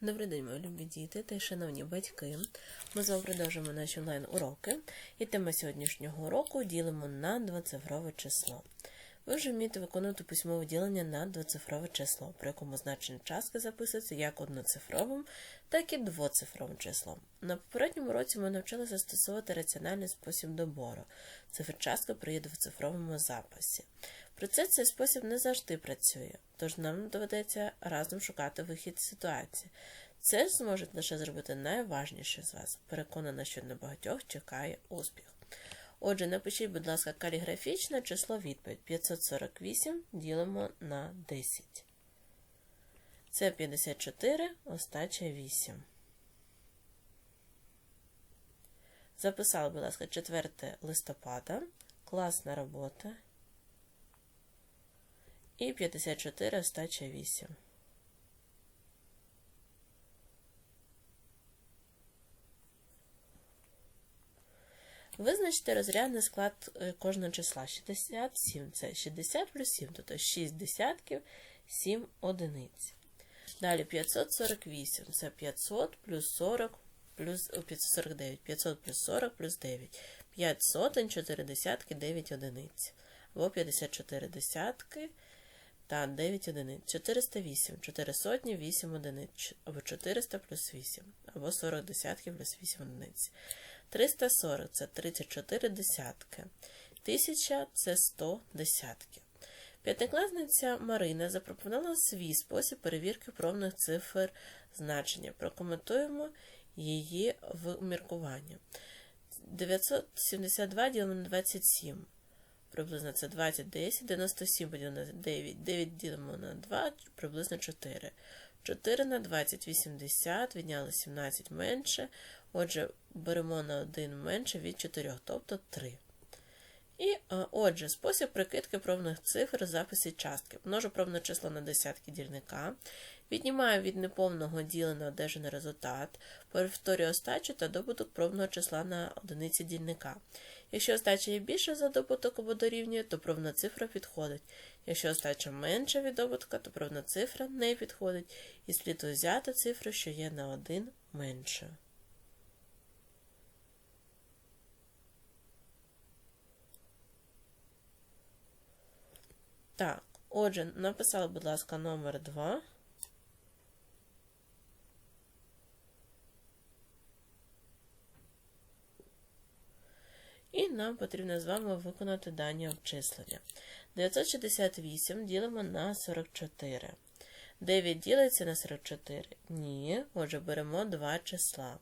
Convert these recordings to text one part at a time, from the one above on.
Добрий день, мої любі діти та шановні батьки. Ми з вами продовжуємо наші онлайн-уроки. І тема сьогоднішнього уроку ділимо на двоцифрове число. Ви вже вмієте виконувати письмове ділення на двоцифрове число, при якому значення частки записується як одноцифровим, так і двоцифровим числом. На попередньому уроці ми навчилися застосовувати раціональний спосіб добору. Цифр частка при двоцифровому записі. Проте цей спосіб не завжди працює, тож нам доведеться разом шукати вихід з ситуації. Це зможуть лише зробити найважніше з вас. Переконана, що на багатьох чекає успіх. Отже, напишіть, будь ласка, каліграфічне число відповідь 548 ділимо на 10. Це 54, остача 8. Записали, будь ласка, 4 листопада. Класна робота. І 54 остача 8. Визначте розрядний склад е, кожного числа. 67 це 60 плюс 7, тобто 6 десятків, 7 одиниць. Далі 548 це 500 плюс 40 плюс 549. 500 плюс 40 плюс 9. 5 сотень, 4 десятки, 9 одиниць. Або 54 десятки та 9 одиниць. 408, 4 сотні, 8 одиниць. Або 400 плюс 8. Або 40 десятків плюс 8 одиниць. 340 це 34 десятки. 1000 це 100 десятків. П'ятикласниця Марина запропонувала свій спосіб перевірки пробних цифр значення. Прокоментуємо її в міркуванні. 972 ділимо на 27. Приблизно це 20, 10, 97 поділимо на 9, 9 ділимо на 2, приблизно 4. 4 на 20, 80, відняли 17 менше. Отже, беремо на 1 менше від 4, тобто 3. І, отже, спосіб прикидки пробних цифр в записі частки. Множу пробне число на десятки дільника. Віднімаю від неповного ділення одержаний результат, повторюю остачу та добуток пробного числа на одиниці дільника. Якщо остача є більше за добуток або дорівнює, то пробна цифра підходить. Якщо остача менша від добутка, то пробна цифра не підходить, і слід взяти цифру, що є на 1 менше. Так, отже, написали, будь ласка, номер 2. І нам потрібно з вами виконати дані обчислення. 968 ділимо на 44. 9 ділиться на 44? Ні. Отже, беремо два числа.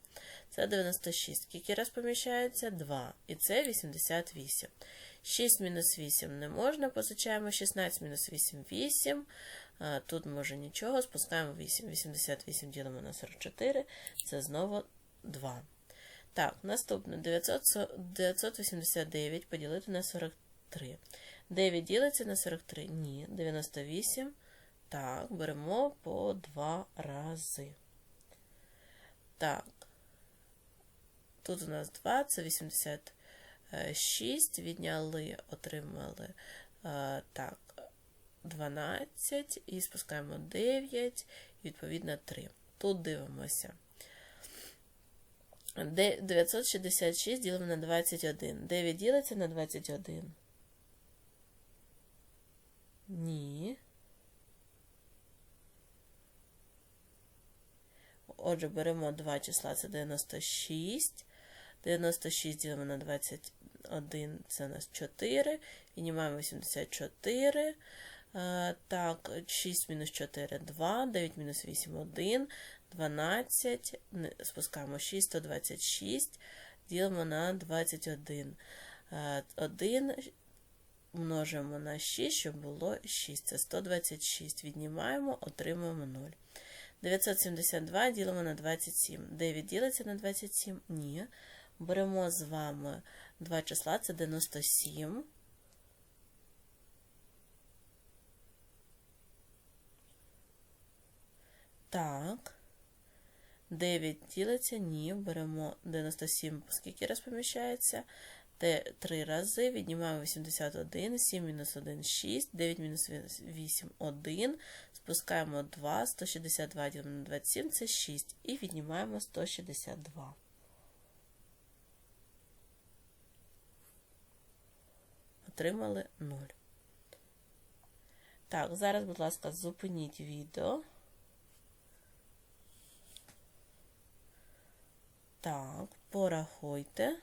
Це 96. Скільки раз поміщається? 2. І це 88. 6 мінус 8 не можна, позичаємо 16 мінус 8 8. Тут може нічого, спускаємо 8. 88 ділимо на 44, це знову 2. Так, наступне 989 поділити на 43. 9 ділиться на 43. Ні. 98. Так, беремо по 2 рази. Так. Тут у нас 2, це 86. Відняли, отримали так, 12 і спускаємо 9, відповідно 3. Тут дивимося. 966 ділимо на 21. 9 ділиться на 21. Ні. Отже, беремо два числа, це 96. 96 ділимо на 21, це у нас 4. Віднімаємо 84. Так, 6 мінус 4 2, 9 мінус 8 1, 12, спускаємо 6, 126, ділимо на 21. 1 множимо на 6, щоб було 6. Це 126. Віднімаємо, отримуємо 0. 972 ділимо на 27. 9 ділиться на 27? Ні. Беремо з вами два числа, це 97. Так. 9 ділиться, ні. Беремо 97, скільки раз поміщається? Т 3 рази, віднімаємо 81, 7 мінус 1 6, 9 мінус 8 1, спускаємо 2, 162 ділимо на 27 це 6 і віднімаємо 162. Отримали 0. Так, зараз, будь ласка, зупиніть відео. Так, порахуйте.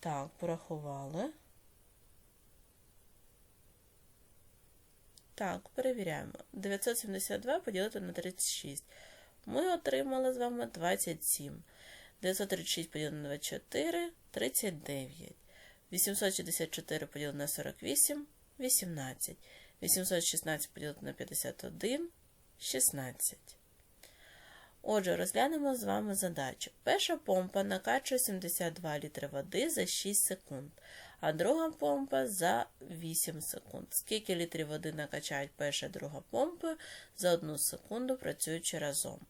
Так, порахували. Так, перевіряємо. 972 поділити на 36. Ми отримали з вами 27. 936 поділити на 24 39. 864 поділити на 48 18. 816 поділити на 51 16. Отже, розглянемо з вами задачу. Перша помпа накачує 72 літри води за 6 секунд, а друга помпа за 8 секунд. Скільки літрів води накачають перша і друга помпи за 1 секунду, працюючи разом?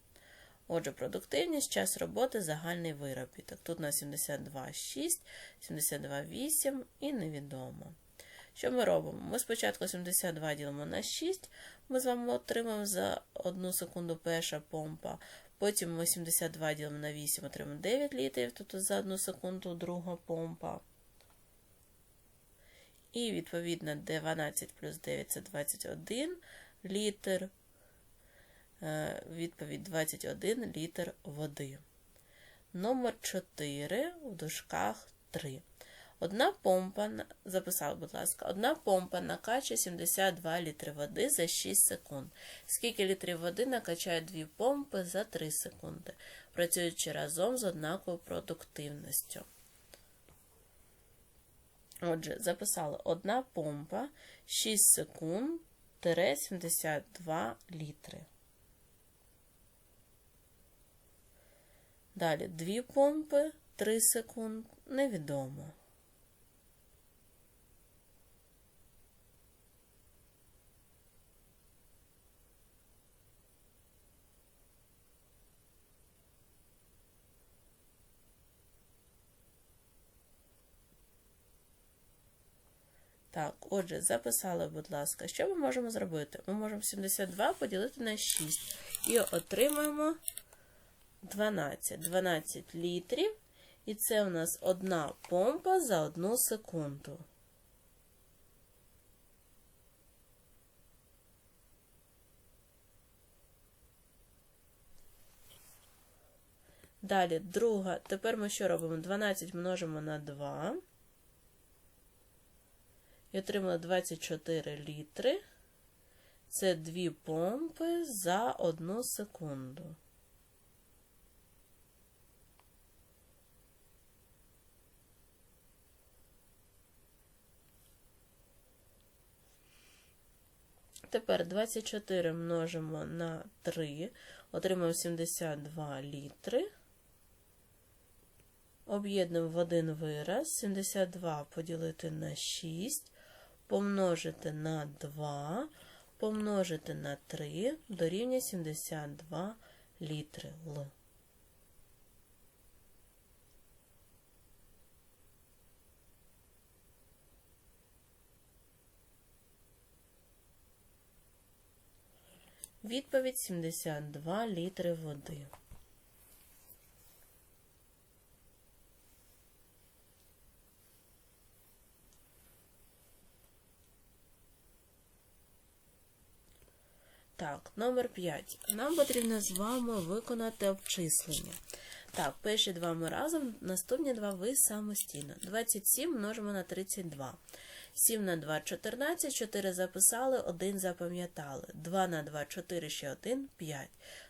Отже, продуктивність, час роботи, загальний виробіток. Тут у нас 72,6, 72,8 і невідомо. Що ми робимо? Ми спочатку 72 ділимо на 6, ми з вами отримаємо за 1 секунду перша помпа. Потім ми 72 ділимо на 8, отримаємо 9 літрів, тобто за 1 секунду друга помпа. І, відповідно, 12 плюс 9 це 21 літр. Е, відповідь 21 літр води. Номер 4 в дужках 3. Одна помпа, записав, будь ласка, одна помпа накачує 72 літри води за 6 секунд. Скільки літрів води накачають дві помпи за 3 секунди, працюючи разом з однаковою продуктивністю. Отже, записали одна помпа 6 секунд 72 літри. Далі дві помпи 3 секунд невідомо. Так, отже, записали, будь ласка, що ми можемо зробити? Ми можемо 72 поділити на 6 і отримаємо 12. 12 літрів. І це у нас одна помпа за одну секунду. Далі друга. Тепер ми що робимо? 12 множимо на 2 і отримала 24 літри. Це дві помпи за одну секунду. Тепер 24 множимо на 3, отримаємо 72 літри. Об'єднуємо в один вираз. 72 поділити на 6 помножити на 2, помножити на 3 дорівнює 72 літри Л. Відповідь 72 літри води. Так, номер 5. Нам потрібно з вами виконати обчислення. Так, перші два ми разом, наступні два ви самостійно. 27 множимо на 32. 7 на 2 14, 4 записали, 1 запам'ятали. 2 на 2 4, ще 1 5.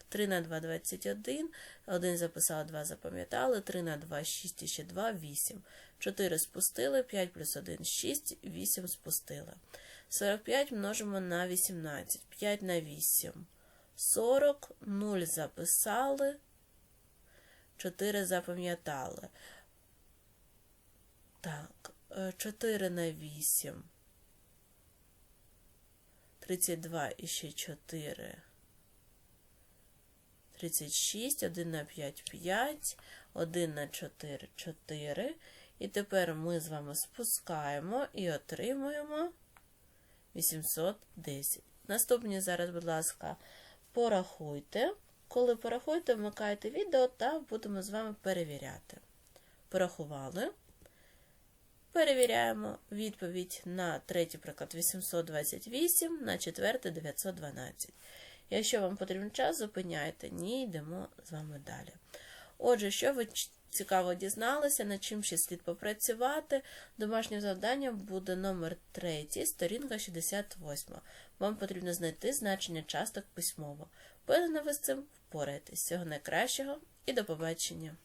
3 на 2 21, 1 записали, 2 запам'ятали, 3 на 2 6 і ще 2 8. 4 спустили, 5 плюс 1 6, 8 спустили. 45 множимо на 18. 5 на 8. 40, 0 записали, 4 запам'ятали. Так, 4 е, на 8. 32 і ще 4. 36, 1 на 5, 5, 1 на 4, 4. І тепер ми з вами спускаємо і отримуємо 810. Наступні зараз, будь ласка, порахуйте. Коли порахуєте, вмикайте відео та будемо з вами перевіряти. Порахували. Перевіряємо відповідь на третій приклад 828, на четвертий 912. Якщо вам потрібен час, зупиняйте. Ні, йдемо з вами далі. Отже, що ви цікаво дізналися, над чим ще слід попрацювати, Домашнім завданням буде номер 3, сторінка 68. Вам потрібно знайти значення часток письмово. Впевнена ви з цим впораєтесь. Всього найкращого і до побачення!